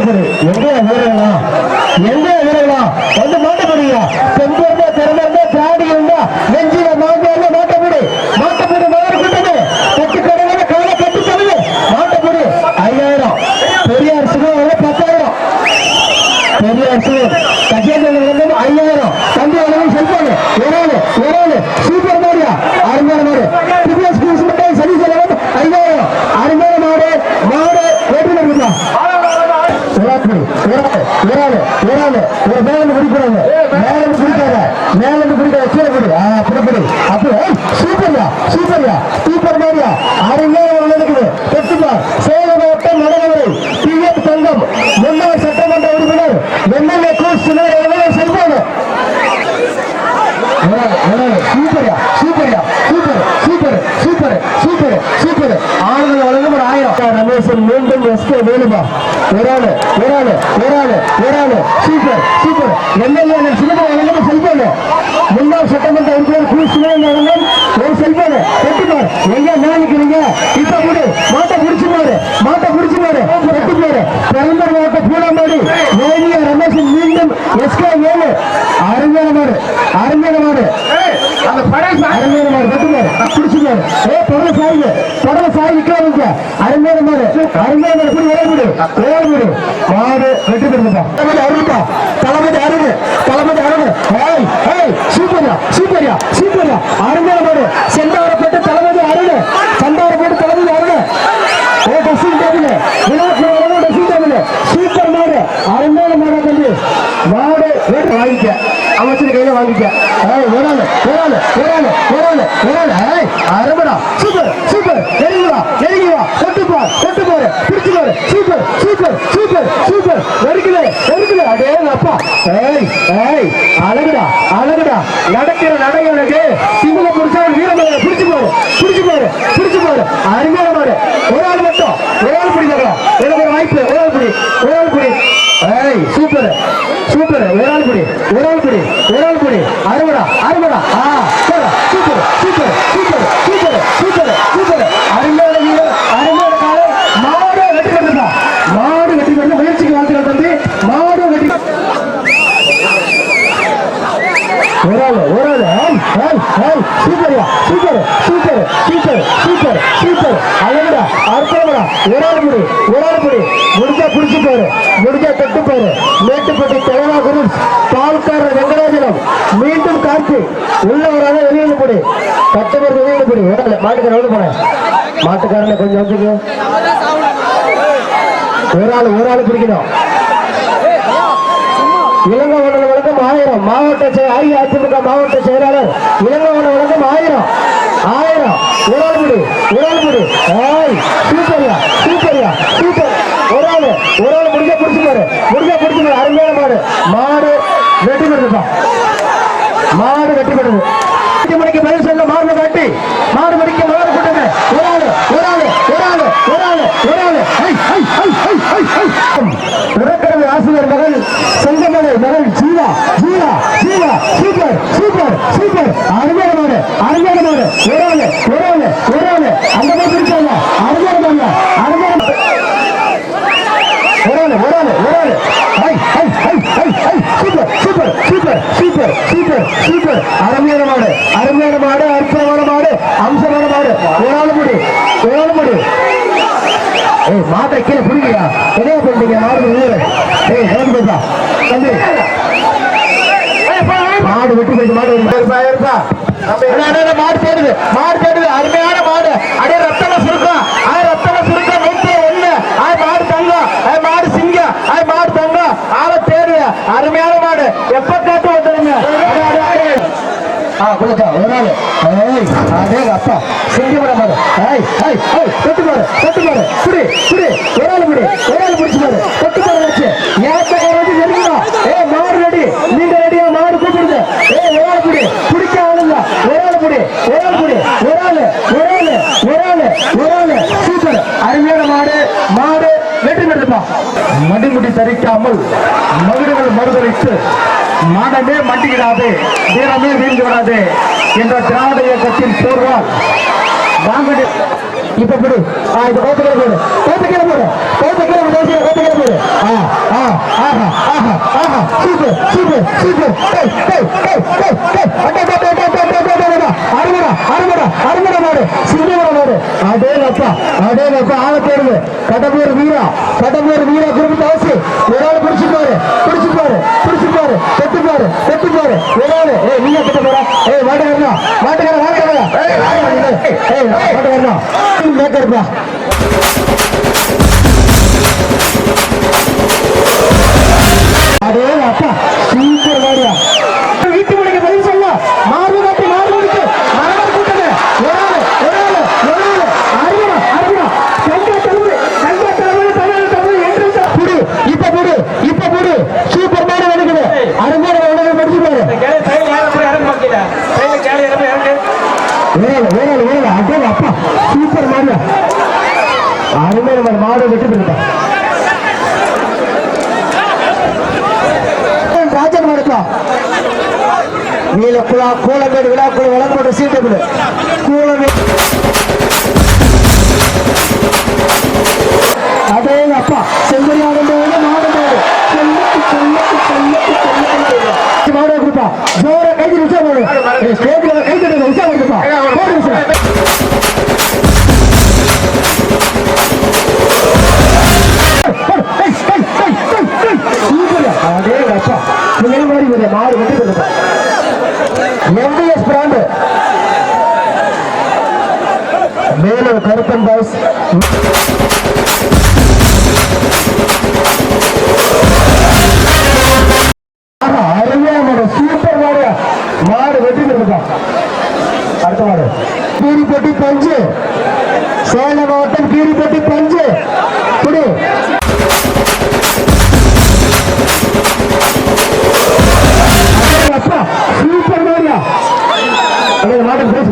மாட்டை புடி மாட்டை புடி எங்கேயா வீரர்களா எங்கேயா வீரர்களா வந்து மாட்டை புடியா செம்பு இருந்தா திறமை இருந்தா திராடி இருந்தா நெஞ்சில மாங்க இருந்தா மாட்டை புடி மாட்டை புடி மாறு கூட்டது கட்டி கடவுள காலை கட்டி தருது மாட்டை புடி ஐயாயிரம் பெரியார் சிவம் பத்தாயிரம் பெரியார் சிவம் கஜேந்திரன் வந்து ஐயாயிரம் தம்பி அளவு செல்போனு ஏழு ஏழு சூப்பர் மாரியா அருமையான மாடு திவ்யா ஸ்கூல்ஸ் மட்டும் சரி செலவு ஐயாயிரம் அருமையான மாடு மாடு வெற்றி பெறுமா ஒரு மேலிருந்து பிடிக்கிறாங்க மேலிருந்து பிடிக்காத மேலிருந்து பிடிக்காத கீழே பிடி. அப்படி பிடி. அப்படி சூப்பர்யா சூப்பர்யா சூப்பர் மாரியா அருமையான ஒண்ணு இருக்குது பெற்றுப்பா சேலம் மாவட்டம் நடனவரை டிஎம் தங்கம் முன்னாள் சட்டமன்ற உறுப்பினர் எம்எல்ஏ கோஸ் செல்வாங்க சூப்பர்யா சூப்பர்யா super super super super super ஆளுநர் வழங்கும் ஒரு ஆயிரம் ரமேசன் எஸ்கே வேணுமா? ஒரு ஆளு ஒரு ஆளு ஒரு ஆளு ஒரு ஆளு சூப்பர் சூப்பர் எம்எல்ஏ சிறப்பு வழங்கும் செல்போனு. முன்னாள் சட்டமன்ற உறுப்பினர் கு. சிவன் வழங்கும் ஒரு செல்போனு. கட்டுப்பார் எங்க நினைக்கிறீங்க இப்ப கூட. மாட்டை புடிச்சு பாரு மாட்டை புடிச்சு பாரு கட்டு பாரு பெரம்பர் மாவட்ட பூலாமாடி ஏவிய ரமேசன் மீண்டும் எஸ்கே வேணு அருமையான மாடு அருமையான மாடு அந்த படை அருமையான மாடு கட்டு பாரு புடிச்சு பாரு ஏ தொடர சாய்வு தொடர சாய் அருமையான மாடு. அருமையான மாடு. புடி ஓடு மாடு வெட்டி பெறுதுப்பா. தளபதி அருள்பா தளபதி அருண் தளபதி அருண் ஏய் ஏய் சூப்பர்யா சூப்பர்யா சூப்பர்யா. அருமையான மாடு. செந்தாரப்பட்டு தளபதி அருண் செந்தாரப்பட்டு தளபதி அருண் ஏ டெஸ்டிங் டேபிள். டேபிள். சூப்பர் மாடு. அருமையான மாடு தம்பி. மாடு வாங்கிக்க. அமைச்சர் கையில வாங்கிக்க. ஏய் ஓடாது ஓடாது ஓடாது ஓடாது ஓடாது ஏய் சூப்பர் சூப்பர். எரிஞ்சு வா எரிஞ்சு வா. கொட்டு பார் கொட்டு பாரு பிடிச்சு பாரு சூப்பர் சூப்பர் சூப்பர் சூப்பர். நெருக்குது நெருக்குது அடே அப்பா. ஏய் ஏய் அழகுடா அழகுடா. நடக்கிற நடைகளுக்கு சிங்கள புடிச்சா வீரமலை பிடிச்சு பாரு பிடிச்சு பாரு பிடிச்சு பாரு அருமையான மாடு. ஒரு ஆள் மட்டும் ஒரு ஆள் பிடிக்கிறா எனக்கு ஒரு வாய்ப்பு ஒரு ஆள் பிடி ஒரு ஆள் பிடி ஏய் சூப்பர் சூப்பர் ஒரு ஆள் பிடி ஒரு ஆள் பிடி ஒரு ஆள் பிடி அருமடா அருமடா ஆ super super super super super super super அருமையான வீரர் அருமையான காலை மாடு வெட்டி கொண்டுதா மாடு வெட்டி கொண்டு முயற்சிக்கு வாழ்த்துக்கள் தம்பி மாடு வெட்டி ஒரு ஆள் ஒரு ஆள் ஏய் ஏய் ஏய் சூப்பர்யா super super super super super அழகுடா அற்புதம்டா ஒரு முடி ஒரு ஆள் முடி. முடிஞ்சா பிடிச்சு பாரு முடிஞ்சா தொட்டு பாரு மேட்டுப்பட்டி தலைவா குரு பால்கார வெங்கடாஜலம். மீண்டும் காத்து உள்ள வராத வெளியில போடு கட்டவர் வெளியில போடு ஒரு ஆள் மாட்டுக்கார எவ்வளவு போனேன் மாட்டுக்காரனை கொஞ்சம் வந்துக்கு ஒரு ஆள் ஒரு ஆள் பிடிக்கணும் இளங்கவன ஆயிரம். மாவட்ட அஇஅதிமுக மாவட்ட செயலாளர் இளங்கவன வழங்கும் ஆயிரம். ஆயிரம். உடல்முடி உடல்முடி. ஆய் சூப்பரியா சூப்பரியா சூப்பர். ஒரு ஆள் ஒரு ஆள் முடிஞ்ச பிடிச்சிருக்காரு முடிஞ்ச பிடிச்சிருக்காரு அருமையான மாடு. மாடு வெட்டி பெறுதுப்பா மாடு வெட்டி பெறுது எட்டு மணிக்கு பதில் சொல்ல மாடு காட்டி மாடு மணிக்கு மாடு கூட்டங்க. ஒரு ஆள் ஒரு ஆள் ஒரு ஆள் ஒரு ஆள் ஒரு ஆள். பிறக்கிறது ஆசிரியர் மகள் செங்கமலை மகள் Jeeva Jeeva super super super அருமையான மாடு அருமையான மாடு ஒரு ஆளு ஒரு ஆளு ஒரு ஆளு அந்த மாதிரி பிடிச்சாங்க அருமையான மாடு அருமையான ஒரு ஆளு ஒரு ஆளு ஒரு ஆளு ஐ ஐ ஐ ஐ ஐ super super super super super அருமையான மாடு அருமையான மாடு அற்புதமான மாடு அம்சமான மாடு. ஒரு ஆளு முடி ஒரு ஆளு முடி ஏய் மாட்டை கீழே பிடிக்கலையா என்ன பண்றீங்க மாடு ஏய் கிளம்பி போய்ப்பா தம்பி. மாடு வெட்டி போயிட்டு மாடு இருப்பா மாடு தேடுது. மாடு தேடுது. அருமையான மாடு. அடே ரத்தன சுருக்கம். ஆ ரத்தன சுருக்கம். நூத்தி ஒண்ணு. ஆ மாடு தங்கம். ஆ மாடு சிங்கம். ஆ மாடு தங்கம். ஆள தேடுது அருமையான மாடு எப்ப காட்டு ஆ கொடுத்தா ஒரு நாள். அதே அப்பா. சிங்கமட மாடு ஏய் ஏய் ஏய் தொட்டு பாரு தொட்டு பாரு. குடி குடி. ஒரு குடி ஒரு ஆள் பிடிச்சு பாரு. தொட்டு பாரு வச்சு நெருங்கணும் ஏய் மாடு ரெடி. நீங்க ரெடியா மாடு கூப்பிடுது ஏய் ஒரு குடி. குடிக்க ஆளுங்க. ஒரு குடி ஒரு குடி. மணிமுடி தரிக்காமல் மகுடங்கள் மறுதளித்து மானமே மண்டியிடாதே வீரமே வீழ்ந்து விடாதே என்ற திராவிட இயக்கத்தின் போர்வால் வாங்கடி இப்ப விடு. ஆ இது கோத்துக்கிற போடு கோத்துக்கிற போடு. கோத்துக்கிற போடு கோத்துக்கிற போடு ஆ ஆ ஆஹா ஆஹா ஆஹா சூப்பர் சூப்பர் சூப்பர். டேய் டேய் டேய் டேய் அட்டே தேர்வு. கடம்பூர் வீரா கடம்பூர் வீரா குறிப்பிட்ட அவசி. ஒரு ஆள் பிடிச்சுப்பாரு பிடிச்சுப்பாரு பிடிச்சுப்பாரு செத்துப்பாரு செத்துப்பாரு ஒரு ஆள். ஏ நீங்க கிட்ட போற? ஏ மாட்டுக்காரா மாட்டுக்காரா மாட்டுக்காரா ஏய் மாட்டுக்காரா மேக்கர்ப்பா ஓரல் ஓரல் ஓரல் அடே அப்பா சூப்பர் மாரியா அருமை நம்ம மாடு வெட்டி போயிட்டான் ராஜன் மாடுக்கலாம் நீலக்குழா கோலமேடு விழாக்குழு வளர்ப்போட சீட்டை மாறு வந்து எம்பிஎஸ் பிராண்டு மேலும் கருப்பன் பாய்ஸ். கீரிப்பட்டி பஞ்சு. சேலம் மாவட்டம் கீரிப்பட்டி பஞ்சு. குடி. அப்பா சூப்பர் மாரியா? மாட்டம் பேச